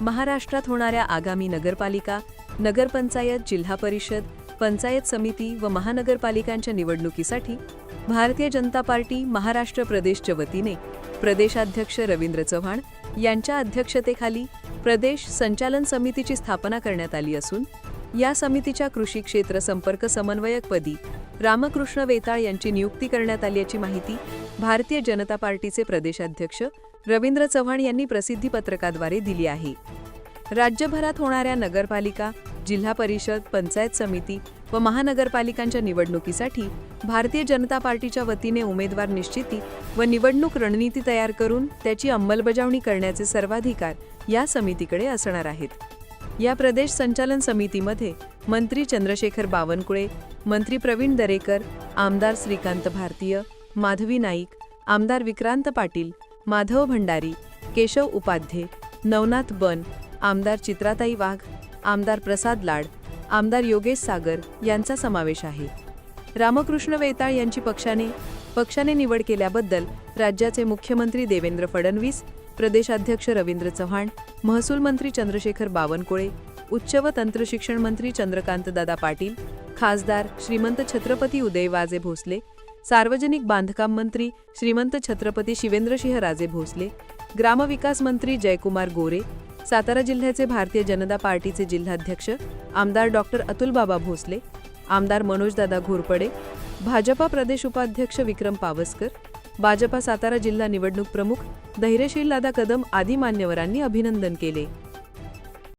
महाराष्ट्रात होणाऱ्या आगामी नगरपालिका नगरपंचायत जिल्हा परिषद पंचायत समिती व महानगरपालिकांच्या निवडणुकीसाठी भारतीय जनता पार्टी महाराष्ट्र प्रदेशच्या वतीने प्रदेशाध्यक्ष रवींद्र चव्हाण यांच्या अध्यक्षतेखाली प्रदेश संचालन समितीची स्थापना करण्यात आली असून या समितीच्या कृषी क्षेत्र संपर्क समन्वयकपदी रामकृष्ण वेताळ यांची नियुक्ती करण्यात आल्याची माहिती भारतीय जनता पार्टीचे प्रदेशाध्यक्ष रवींद्र चव्हाण यांनी प्रसिद्धी पत्रकाद्वारे दिली आहे. राज्यभरात होणाऱ्या नगरपालिका जिल्हा परिषद पंचायत समिती व महानगरपालिकांच्या निवडणुकीसाठी भारतीय जनता पार्टीच्या वतीने उमेदवार निश्चिती व निवडणूक रणनीती तयार करून त्याची अंमलबजावणी करण्याचे सर्वाधिकार या समितीकडे असणार आहेत. या प्रदेश संचालन समितीमध्ये मंत्री चंद्रशेखर बावनकुळे मंत्री प्रवीण दरेकर आमदार श्रीकांत भारतीय माधवी नाईक आमदार विक्रांत पाटील माधव भंडारी केशव उपाध्ये नवनाथ बन आमदार चित्राताई वाघ आमदार प्रसाद लाड आमदार योगेश सागर यांचा समावेश आहे. रामकृष्ण वेताळ यांची पक्षाने पक्षाने निवड केल्याबद्दल राज्याचे मुख्यमंत्री देवेंद्र फडणवीस प्रदेशाध्यक्ष रवींद्र चव्हाण महसूल मंत्री चंद्रशेखर बावनकुळे उच्च व तंत्रशिक्षण मंत्री चंद्रकांतदादा पाटील खासदार श्रीमंत छत्रपती उदयवाजे भोसले सार्वजनिक बांधकाम मंत्री श्रीमंत छत्रपती शिवेंद्रसिंह राजे भोसले ग्रामविकास मंत्री जयकुमार गोरे सातारा जिल्ह्याचे भारतीय जनता पार्टीचे जिल्हाध्यक्ष आमदार डॉक्टर अतुलबाबा भोसले आमदार मनोजदादा घोरपडे भाजपा प्रदेश उपाध्यक्ष विक्रम पावसकर भाजपा सातारा जिल्हा निवडणूक प्रमुख धैर्यशील दादा कदम आदी मान्यवरांनी अभिनंदन केले.